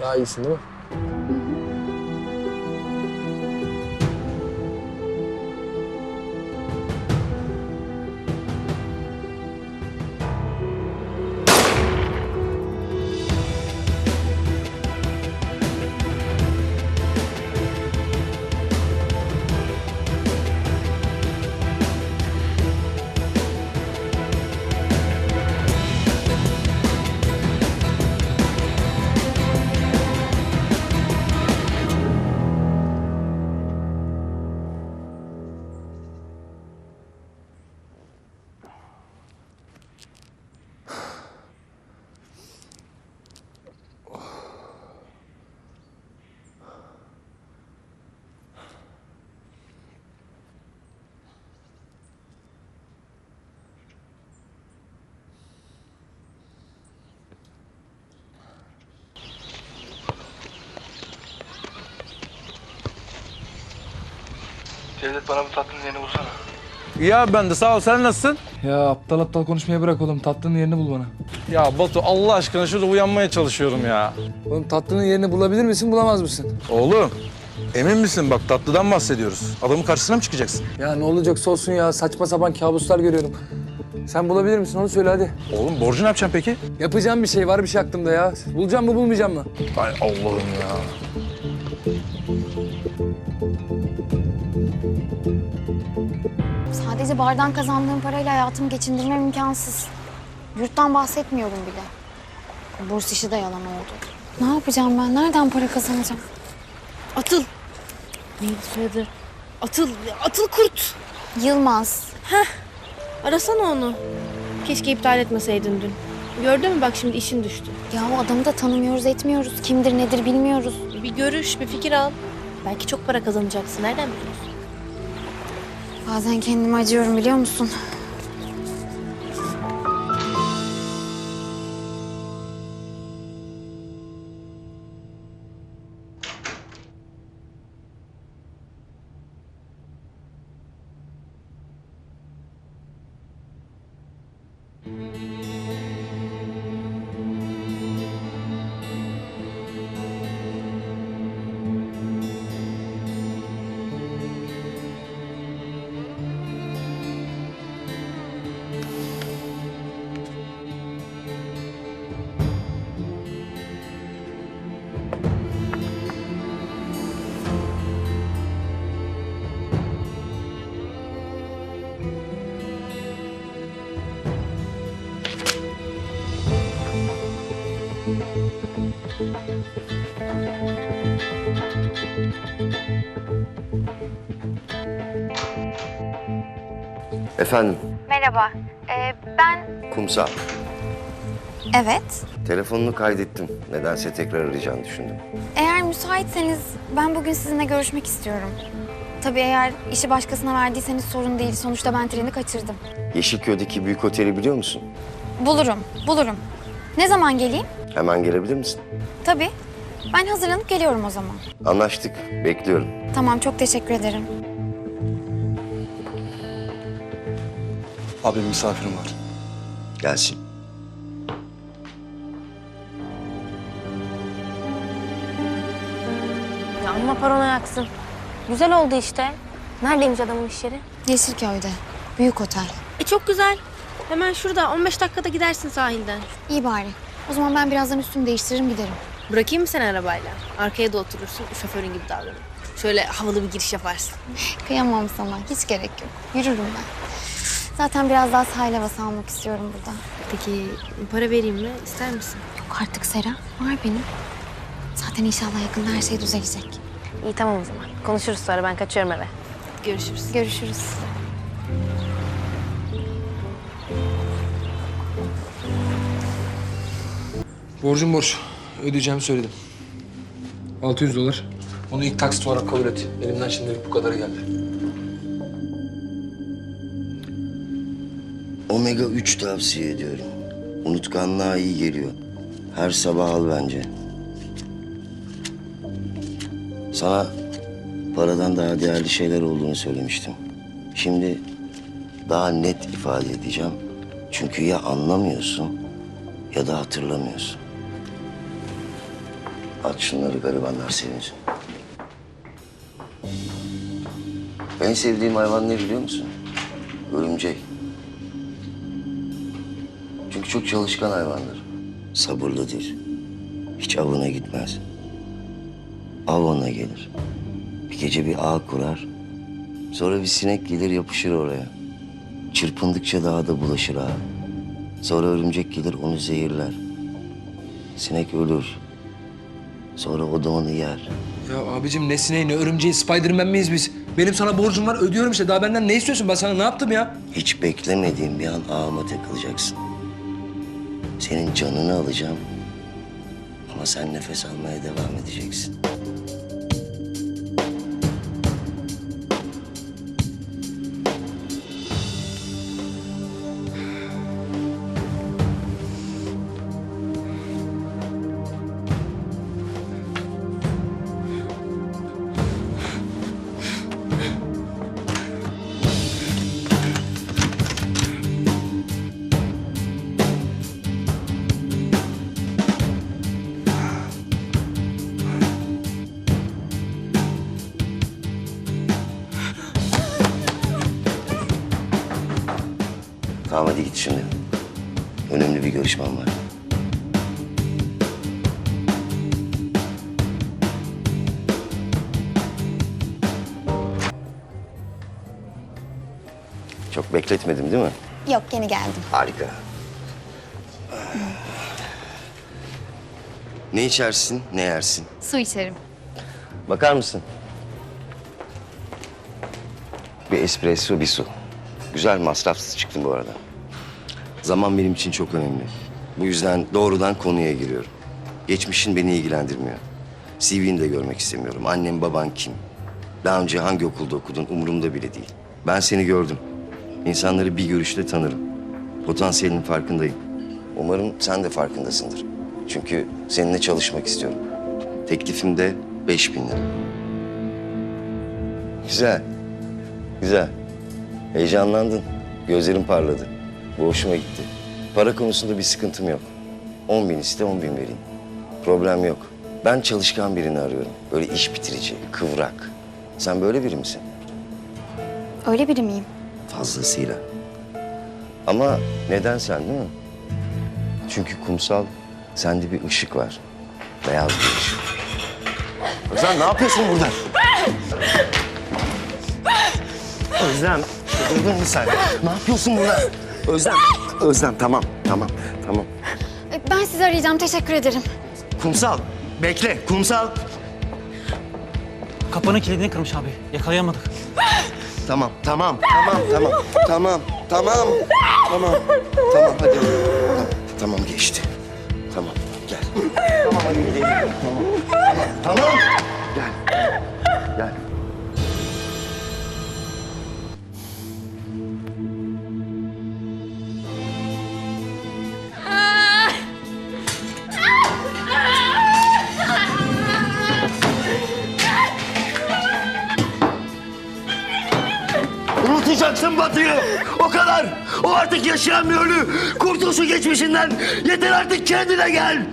Daha iyisin değil Cevdet bana bu tatlının yerini bulsana. Ya ben de sağ ol. Sen nasılsın? Ya aptal aptal konuşmayı bırak oğlum. Tatlının yerini bul bana. Ya Batu Allah aşkına şurada uyanmaya çalışıyorum ya. Oğlum tatlının yerini bulabilir misin bulamaz mısın? Oğlum emin misin? Bak tatlıdan bahsediyoruz. Adamın karşısına mı çıkacaksın? Ya ne olacaksa olsun ya. Saçma sapan kabuslar görüyorum. Sen bulabilir misin onu söyle hadi. Oğlum borcu ne yapacaksın peki? Yapacağım bir şey var bir şey aklımda ya. Bulacağım mı bulmayacağım mı? Ay Allah'ım ya. Sadece bardan kazandığım parayla hayatımı geçindirmem imkansız. Yurttan bahsetmiyorum bile. Burs işi de yalan oldu. Ne yapacağım ben? Nereden para kazanacağım? Atıl. Neydi soyadı? Atıl. Atıl Kurt. Yılmaz. Arasana onu. Keşke iptal etmeseydin dün. Gördün mü bak şimdi işin düştü. Ya o adamı da tanımıyoruz, etmiyoruz. Kimdir, nedir bilmiyoruz. Bir görüş, bir fikir al. Belki çok para kazanacaksın. Nereden biliyorsun? Bazen kendime acıyorum biliyor musun? Efendim, Merhaba. Ee, ben... kumsal. Evet. Telefonunu kaydettim. Nedense tekrar arayacağını düşündüm. Eğer müsaitseniz ben bugün sizinle görüşmek istiyorum. Tabii eğer işi başkasına verdiyseniz sorun değil. Sonuçta ben treni kaçırdım. Yeşilköy'deki büyük oteli biliyor musun? Bulurum, bulurum. Ne zaman geleyim? Hemen gelebilir misin? Tabii. Ben hazırlanıp geliyorum o zaman. Anlaştık. Bekliyorum. Tamam, çok teşekkür ederim. Abi misafirim var. Gelsin. Ya amma parona yaksın. Güzel oldu işte. Neredeymiş adamın iş yeri? Yeşilköy'de. Büyük otel. E çok güzel. Hemen şurada 15 dakikada gidersin sahilden. İyi bari. O zaman ben birazdan üstümü değiştiririm giderim. Bırakayım mı seni arabayla? Arkaya da oturursun, şoförün gibi davranırım. Şöyle havalı bir giriş yaparsın. Kıyamam sana. Hiç gerek yok. Yürürüm ben. Zaten biraz daha sahil havası almak istiyorum burada. Peki para vereyim mi? İster misin? Yok artık Sera. Var benim. Zaten inşallah yakında her şey düzelecek. İyi tamam o zaman. Konuşuruz sonra ben kaçıyorum eve. Görüşürüz. Görüşürüz. Borcum borç. Ödeyeceğimi söyledim. 600 dolar. Onu ilk taksit olarak kabul et. Elimden şimdilik bu kadarı geldi. Omega 3 tavsiye ediyorum. Unutkanlığa iyi geliyor. Her sabah al bence. Sana paradan daha değerli şeyler olduğunu söylemiştim. Şimdi daha net ifade edeceğim. Çünkü ya anlamıyorsun ya da hatırlamıyorsun. At şunları garibanlar sevinsin. En sevdiğim hayvan ne biliyor musun? Örümcek. Çünkü çok çalışkan hayvandır. Sabırlıdır. Hiç avına gitmez. Av ona gelir. Bir gece bir ağ kurar. Sonra bir sinek gelir yapışır oraya. Çırpındıkça daha da bulaşır ağa. Sonra örümcek gelir onu zehirler. Sinek ölür. Sonra o da onu yer. Ya abicim ne sineği ne örümceği Spiderman miyiz biz? Benim sana borcum var ödüyorum işte. Daha benden ne istiyorsun? Ben sana ne yaptım ya? Hiç beklemediğim bir an ağıma takılacaksın. Senin canını alacağım. Ama sen nefes almaya devam edeceksin. Önemli bir görüşmem var. Çok bekletmedim değil mi? Yok yeni geldim. Harika. Ne içersin, ne yersin? Su içerim. Bakar mısın? Bir espresso, bir su. Güzel masrafsız çıktın bu arada. Zaman benim için çok önemli. Bu yüzden doğrudan konuya giriyorum. Geçmişin beni ilgilendirmiyor. CV'ni de görmek istemiyorum. Annem, baban kim? Daha önce hangi okulda okudun umurumda bile değil. Ben seni gördüm. İnsanları bir görüşte tanırım. Potansiyelinin farkındayım. Umarım sen de farkındasındır. Çünkü seninle çalışmak istiyorum. Teklifim de beş bin lira. Güzel. Güzel. Heyecanlandın. Gözlerin parladı. Bu hoşuma gitti. Para konusunda bir sıkıntım yok. On bin iste on bin vereyim. Problem yok. Ben çalışkan birini arıyorum. Böyle iş bitirici, kıvrak. Sen böyle biri misin? Öyle biri miyim? Fazlasıyla. Ama neden sen değil mi? Çünkü kumsal, sende bir ışık var. Beyaz bir ışık. Ozan ne yapıyorsun burada? Özlem, durdun bir saniye. Ne yapıyorsun burada? Özlem, Özlem tamam, tamam, tamam. Ben sizi arayacağım. Teşekkür ederim. Kumsal, bekle, kumsal. Kapının kilidini kırmış abi. Yakalayamadık. Tamam, tamam, tamam, tamam, tamam, tamam, tamam, tamam, hadi. Unutacaksın Batı'yı. O kadar. O artık yaşayan bir ölü. Kurtul geçmişinden. Yeter artık kendine gel.